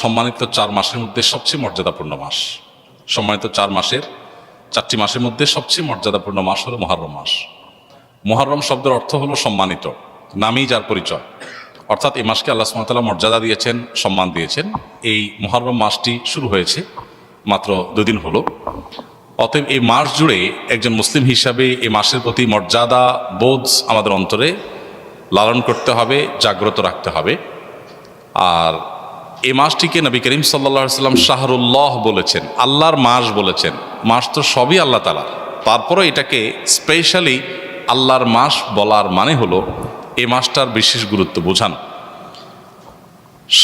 সম্মানিত চার মাসের মধ্যে সবচেয়ে মর্যাদাপূর্ণ মাস। সম্মানিত চার মাসের, চারটি মাসের মধ্যে সবচেয়ে মর্যাদাপূর্ণ মাস হলো মহারম মাস। মহারম শব্দের অর্থ হলো সম্মানিত, নামই যার পরিচয়। অর্থাৎ এই মাসকে আল্লাহ সুমতাল্লাহ মর্যাদা দিয়েছেন, সম্মান দিয়েছেন। এই মহারম মাসটি শুরু হয়েছে মাত্র দুদিন হলো। অতএব এই মাস জুড়ে একজন মুসলিম হিসাবে এই মাসের প্রতি মর্যাদা বোধ আমাদের অন্তরে লালন করতে হবে, জাগ্রত রাখতে হবে। আর এই মাসটিকে নবী করিম সাল্লা সাল্লাম শাহরুল্লাহ বলেছেন, আল্লাহর মাস বলেছেন। মাস তো সবই আল্লাহ তালা তারপরে এটাকে স্পেশালি আল্লাহর মাস বলার মানে হলো এই মাসটার বিশেষ গুরুত্ব বোঝান।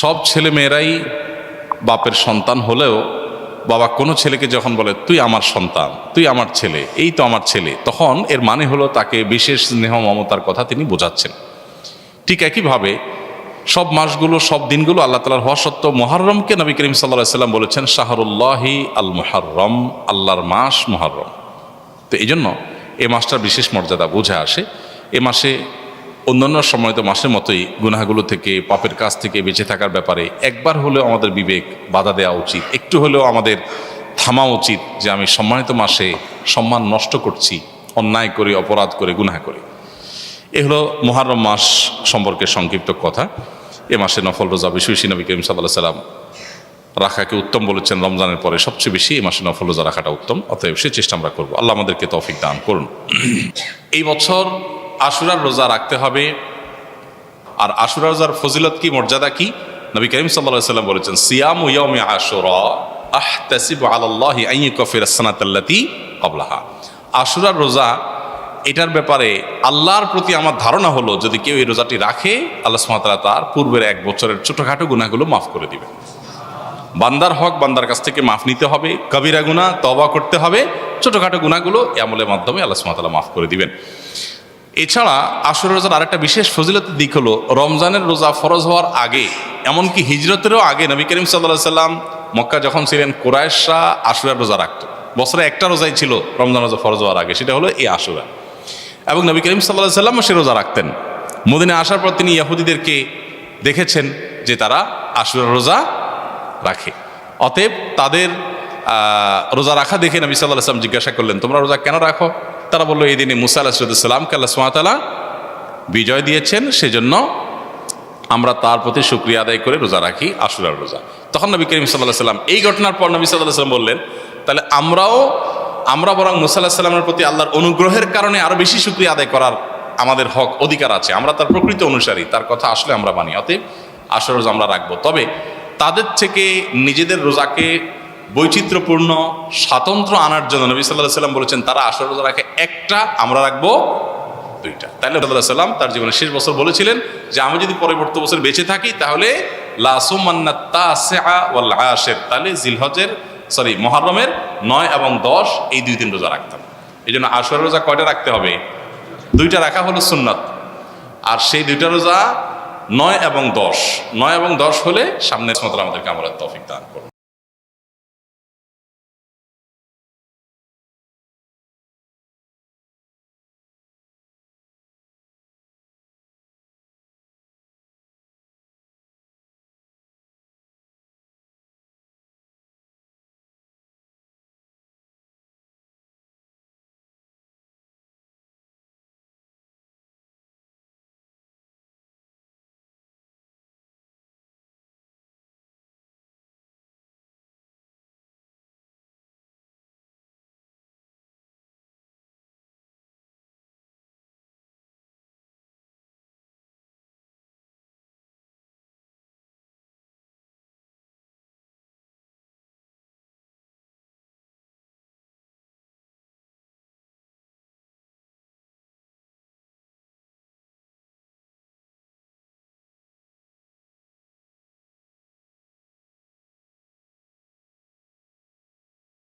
সব ছেলে মেয়েরাই বাপের সন্তান হলেও বাবা কোনো ছেলেকে যখন বলে, তুই আমার সন্তান, তুই আমার ছেলে, এই তো আমার ছেলে, তখন এর মানে হলো তাকে বিশেষ স্নেহ মমতার কথা তিনি বোঝাচ্ছেন। ঠিক একইভাবে সব মাসগুলো, সব দিনগুলো আল্লাহ তালার হওয়া সত্ত্বেও মহরমকে নবী করিম সাল্লাহ সাল্লাম বলেছেন, শাহরুল্লাহি আল মুহাররম আল্লাহর মাস মুহাররম। তো এই জন্য এ মাসটার বিশেষ মর্যাদা বুঝে আসে। এ মাসে অন্যান্য সময়ত মাসের মতোই গুনাহগুলো থেকে, পাপের কাছ থেকে বেঁচে থাকার ব্যাপারে একবার হলেও আমাদের বিবেক বাধা দেওয়া উচিত, একটু হলেও আমাদের থামা উচিত যে আমি সম্মানিত মাসে সম্মান নষ্ট করছি, অন্যায় করে, অপরাধ করে, গুনাহ করে। এ হলো মহারম মাস সম্পর্কে সংক্ষিপ্ত কথা। এ মাসে নফল রোজা বেশি বেশি নবী করিম সাল্লাহ সাল্লাম রাখাকে উত্তম বলেছেন রমজানের পরে সবচেয়ে বেশি এই মাসে নফল রোজা রাখাটা উত্তম, অতএব সে চেষ্টা আমরা করব। আল্লাহ আমাদেরকে তৌফিক দান করুন। এই বছর আশুরার রোজা রাখতে হবে। আর আশুরা রোজার ফজিলত কি, মর্যাদা কি? নবী করিম সাল্লাহ সাল্লাম বলেছেন, সিয়াম ইয়ামে আশুরা আহ তাসিব আল্লাহ আই কফির সানাতাল্লাতি কবলাহা আশুরার রোজা এটার ব্যাপারে আল্লাহর প্রতি আমার ধারণা হলো, যদি কেউ এই রোজাটি রাখে, আল্লাহ সুমাতারা তার পূর্বের এক বছরের ছোটোখাটো গুণাগুলো মাফ করে দিবে বান্দার হক বান্দার কাছ থেকে মাফ নিতে হবে, কবিরা গুণা তবা করতে হবে, ছোটোখাটো গুণাগুলো আমলের মাধ্যমে আল্লাহ সুমাতালা মাফ করে দিবেন। এছাড়া আসর রোজার আরেকটা বিশেষ ফজিলতের দিক হলো, রমজানের রোজা ফরজ হওয়ার আগে, এমনকি হিজরতেরও আগে নবী করিম সাল্লাহ সাল্লাম মক্কা যখন ছিলেন কোরআশা আশুরার রোজা রাখত। বছরে একটা রোজাই ছিল রমজান রোজা ফরজ হওয়ার আগে, সেটা হলো এই আশুরা এবং নবী করিম সাল্লাহ সাল্লামও সে রোজা রাখতেন। মদিনে আসার পর তিনি ইয়াহুদিদেরকে দেখেছেন যে তারা আশুরার রোজা রাখে। অতএব তাদের রোজা রাখা দেখে নবী সাল্লাহ সাল্লাম জিজ্ঞাসা করলেন, তোমরা রোজা কেন রাখো? তারা বলল, এই দিনে মুসা আলাহিসামকে আল্লাহ সুমাতালা বিজয় দিয়েছেন, সেজন্য আমরা তার প্রতি শুক্রিয়া আদায় করে রোজা রাখি আশুরার রোজা। তখন নবী করিম সাল্লাহ সাল্লাম এই ঘটনার পর নবী সাল্লাহ সাল্লাম বললেন, তাহলে আমরাও আমরা বরং মুসা আল্লাহ সাল্লামের প্রতি আল্লাহর অনুগ্রহের কারণে আরও বেশি শুক্রিয়া আদায় করার আমাদের হক, অধিকার আছে। আমরা তার প্রকৃত অনুসারী, তার কথা আসলে আমরা মানি, অতএব আসর রোজা আমরা রাখব। তবে তাদের থেকে নিজেদের রোজাকে বৈচিত্র্যপূর্ণ, স্বাতন্ত্র আনার জন্য নবী সাল্লাহ সাল্লাম বলেছেন, তারা আসর রোজা রাখে একটা, আমরা রাখব দুইটা। তাইলে আল্লাহ সাল্লাম তার জীবনের শেষ বছর বলেছিলেন যে, আমি যদি পরবর্তী বছর বেঁচে থাকি, তাহলে লাসুমান্নাতের তাহলে জিলহজের সরি, মহরমের নয় এবং দশ এই দুই তিন রোজা রাখতাম। এই জন্য আসর রোজা কয়টা রাখতে হবে? দুইটা রাখা হলো সুন্নত। আর সেই দুইটা রোজা নয় এবং দশ। নয় এবং দশ হলে সামনের মতো আমাদেরকে আমরা তফিক দান করুন।